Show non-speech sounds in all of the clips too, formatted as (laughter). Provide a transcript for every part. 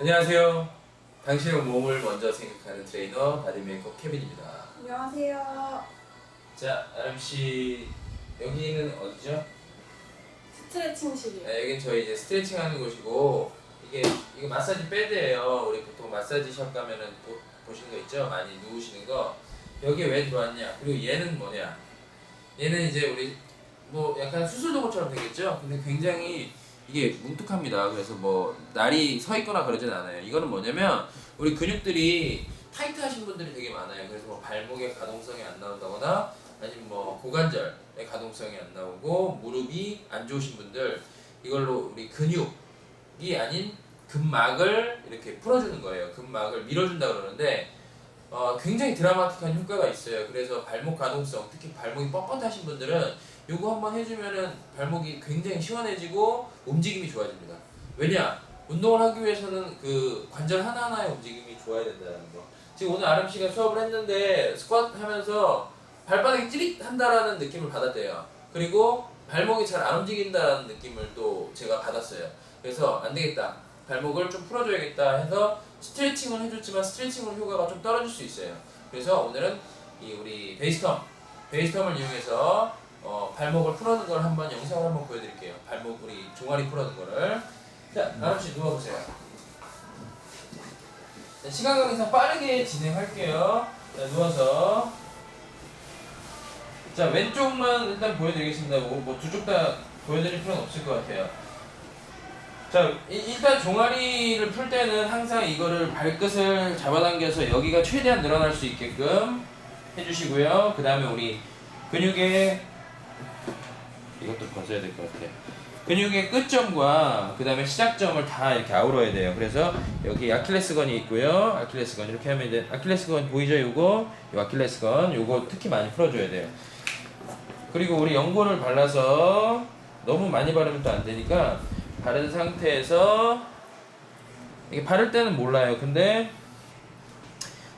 안녕하세요. 당신의 몸을 먼저 생각하는 트레이너 바디메이커 케빈입니다. 안녕하세요. 자, 아람 씨 여기는 어디죠? 스트레칭실이요. 네, 여긴 저희 이제 스트레칭 하는 곳이고 이게 이거 마사지 패드예요. 우리 보통 마사지 샵 가면은 보, 보시는 거 있죠? 많이 누우시는 거. 여기에 왜 들어왔냐? 그리고 얘는 뭐냐? 얘는 이제 우리 뭐 약간 수술 도구처럼 되겠죠? 근데 굉장히 이게 뭉툭합니다. 그래서 뭐 날이 서 있거나 그러진 않아요. 이거는 뭐냐면 우리 근육들이 타이트하신 분들이 되게 많아요. 그래서 뭐 발목의 가동성이 안 나온다거나 아니면 뭐 고관절의 가동성이 안 나오고 무릎이 안 좋으신 분들 이걸로 우리 근육이 아닌 근막을 이렇게 풀어주는 거예요. 근막을 밀어준다 그러는데 어, 굉장히 드라마틱한 효과가 있어요. 그래서 발목 가동성, 특히 발목이 뻣뻣하신 분들은 이거 한번 해주면은 발목이 굉장히 시원해지고 움직임이 좋아집니다. 왜냐? 운동을 하기 위해서는 그 관절 하나하나의 움직임이 좋아야 된다는 거. 지금 오늘 아름 씨가 수업을 했는데 스쿼트 하면서 발바닥이 찌릿한다라는 느낌을 받았대요. 그리고 발목이 잘 안 움직인다라는 느낌을 또 제가 받았어요. 그래서 안 되겠다. 발목을 좀 풀어줘야겠다 해서 스트레칭을 해줬지만 스트레칭으로 효과가 좀 떨어질 수 있어요. 그래서 오늘은 이 우리 베이스텀, 베이스텀을 이용해서 어, 발목을 풀어는 걸 한번 영상을 한번 보여드릴게요. 발목 우리 종아리 풀어는 거를. 자, 아름 씨 누워보세요. 자, 시간 관계상 빠르게 진행할게요. 자, 누워서. 자, 왼쪽만 일단 보여드리겠습니다. 뭐두쪽 다 보여드릴 필요는 없을 것 같아요. 자, 이- 일단 종아리를 풀 때는 항상 이거를 발끝을 잡아당겨서 여기가 최대한 늘어날 수 있게끔 해주시고요. 그 다음에 우리 근육의 이것도 벗어야 될 것 같아요. 근육의 끝점과 그 다음에 시작점을 다 이렇게 아우러야 돼요. 그래서 여기 아킬레스건이 있고요. 아킬레스건 이렇게 하면 이제 아킬레스건 보이죠? 요거 요 아킬레스건 요거 특히 많이 풀어줘야 돼요. 그리고 우리 연고를 발라서 너무 많이 바르면 또 안 되니까 바른 상태에서 이게 바를 때는 몰라요. 근데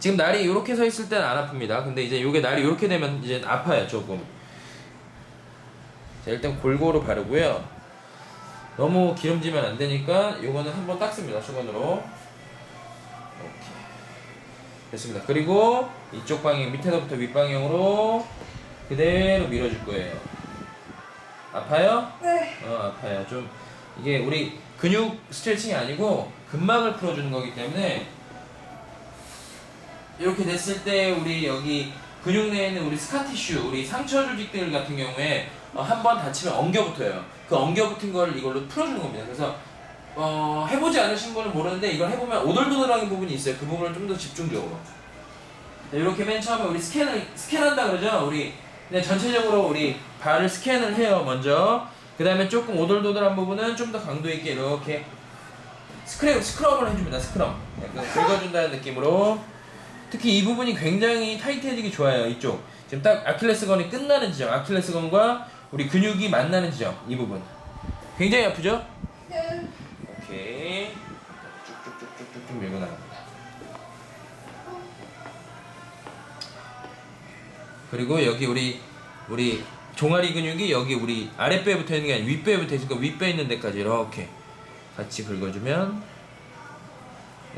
지금 날이 이렇게 서 있을 때는 안 아픕니다. 근데 이제 요게 날이 이렇게 되면 이제 아파요 조금. 자 일단 골고루 바르고요. 너무 기름지면 안 되니까 요거는 한번 닦습니다 수건으로. 이렇게 됐습니다. 그리고 이쪽 방향 밑에서부터 윗방향으로 그대로 밀어줄 거예요. 아파요? 네. 어 아파요. 좀 이게 우리 근육 스트레칭이 아니고 근막을 풀어주는 거기 때문에 이렇게 됐을 때 우리 여기 근육 내에 있는 우리 스카티슈, 우리 상처 조직들 같은 경우에 어, 한번 다치면 엉겨붙어요. 그 엉겨붙은 걸 이걸로 풀어주는 겁니다. 그래서 어, 해보지 않으신 분은 모르는데 이걸 해보면 오돌도돌한 부분이 있어요. 그 부분을 좀 더 집중적으로. 자, 이렇게 맨 처음에 우리 스캔을 스캔한다 그러죠. 우리 그냥 전체적으로 우리 발을 스캔을 해요. 먼저. 그 다음에 조금 오돌도돌한 부분은 좀 더 강도 있게 이렇게 스크랩 스크럽을 해줍니다. 스크럽. 약간 긁어준다는 느낌으로. 특히 이 부분이 굉장히 타이트해지기 좋아요. 이쪽. 지금 딱 아킬레스건이 끝나는 지점, 아킬레스건과 우리 근육이 만나는 지점, 이 부분. 굉장히 아프죠? 네. 오케이. 쭉쭉쭉쭉쭉 밀고 나갑니다. 그리고 여기 우리 우리 종아리 근육이 여기 우리 아랫배에 붙어 있는 게 아니라 붙어 있으니까 윗배 있는 데까지 이렇게 같이 긁어주면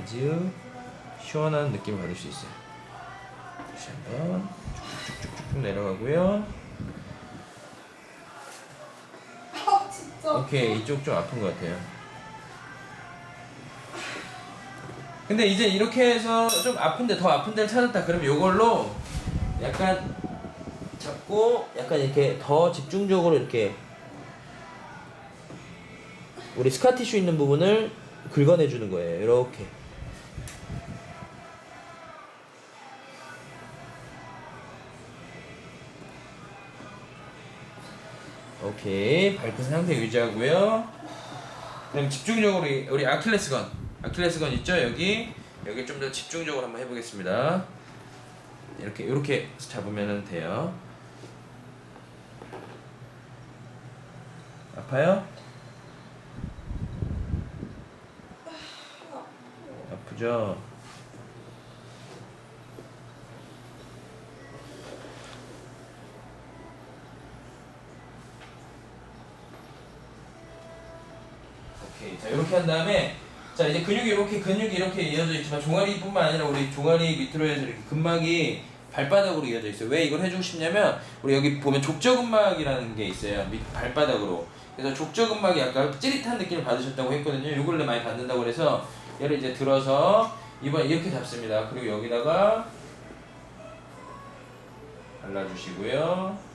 아주 시원한 느낌을 받을 수 있어요. 다시 한번 쭉쭉쭉쭉 내려가고요. 오케이 이쪽 좀 아픈 것 같아요. 근데 이제 이렇게 해서 좀 아픈데 더 아픈 데를 찾았다 그러면 이걸로 약간 잡고 약간 이렇게 더 집중적으로 이렇게 우리 스카티슈 있는 부분을 긁어내 주는 거예요. 이렇게. 오케이 발끝 상태 유지하고요. 그럼 집중적으로 우리 아킬레스건 아킬레스건 있죠 여기 여기 좀 더 집중적으로 한번 해보겠습니다. 이렇게 이렇게 잡으면 돼요. 아파요? 아프죠? 오케이 자 이렇게 한 다음에 자 이제 근육이 이렇게 근육이 이렇게 이어져 있지만 종아리뿐만 아니라 우리 종아리 밑으로 해서 이렇게 근막이 발바닥으로 이어져 있어요. 왜 이걸 해주고 싶냐면 우리 여기 보면 족저근막이라는 게 있어요. 밑 발바닥으로. 그래서 족저근막이 아까 찌릿한 느낌을 받으셨다고 했거든요. 요걸 많이 받는다고 그래서 얘를 이제 들어서 이번 이렇게 잡습니다. 그리고 여기다가 발라주시고요.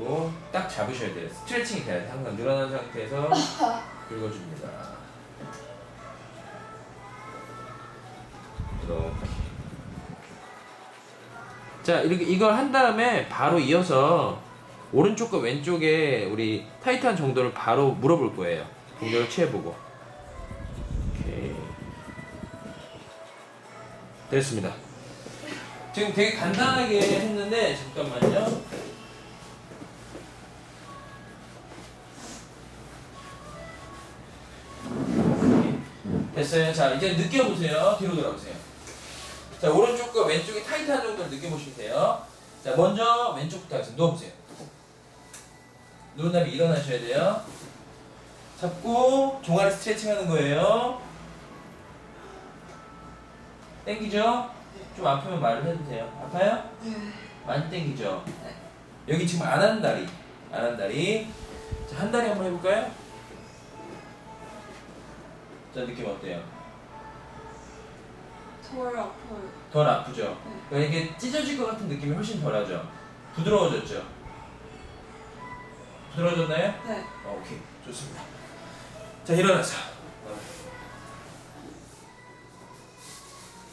그리고 딱 잡으셔야 돼요. 스트레칭이 돼야 돼요. 항상 늘어난 상태에서 (laughs) 긁어줍니다. 이렇게. 자, 이렇게 이걸 한 다음에 바로 이어서 오른쪽과 왼쪽에 우리 타이트한 정도를 바로 물어볼 거예요. 동작을 취해보고. 오케이. 됐습니다. 지금 되게 간단하게 했는데 잠깐만요. 됐어요. 자, 이제 느껴보세요. 뒤로 돌아보세요. 자, 오른쪽과 왼쪽이 타이트한 정도를 느껴보시면 돼요. 자, 먼저 왼쪽부터 하겠습니다. 누워보세요. 누운 다음에 일어나셔야 돼요. 잡고 종아리 스트레칭 하는 거예요. 땡기죠? 좀 아프면 말을 해도 돼요. 아파요? 네. 많이 땡기죠? 여기 지금 안 한 다리. 안 한 다리. 자, 한 다리 한번 해볼까요? 자, 느낌 어때요? 덜 아파요. 덜 아프죠? 그러니까 이게 찢어질 것 같은 느낌이 훨씬 덜하죠? 부드러워졌죠? 부드러워졌나요? 네. 어, 오케이. 좋습니다. 자, 일어나서.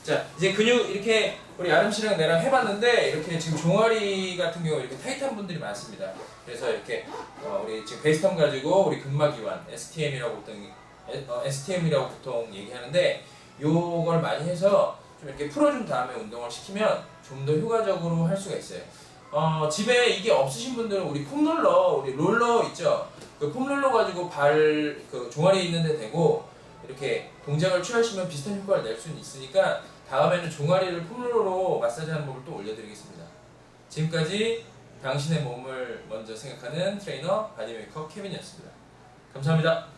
자, 이제 근육 이렇게 우리 아름 씨랑 내랑 해봤는데 이렇게 지금 종아리 같은 경우 이렇게 타이트한 분들이 많습니다. 그래서 이렇게 어, 우리 지금 베이스텀 가지고 우리 근막이완 STM이라고 보통 어, STM이라고 보통 얘기하는데 요걸 많이 해서 좀 이렇게 풀어준 다음에 운동을 시키면 좀 더 효과적으로 할 수가 있어요. 어, 집에 이게 없으신 분들은 우리 폼롤러, 우리 롤러 있죠? 그 폼롤러 가지고 발, 그 종아리에 있는데 대고 이렇게 동작을 취하시면 비슷한 효과를 낼 수는 있으니까 다음에는 종아리를 폼롤러로 마사지하는 법을 또 올려드리겠습니다. 지금까지 당신의 몸을 먼저 생각하는 트레이너 바디메이커 케빈이었습니다. 감사합니다.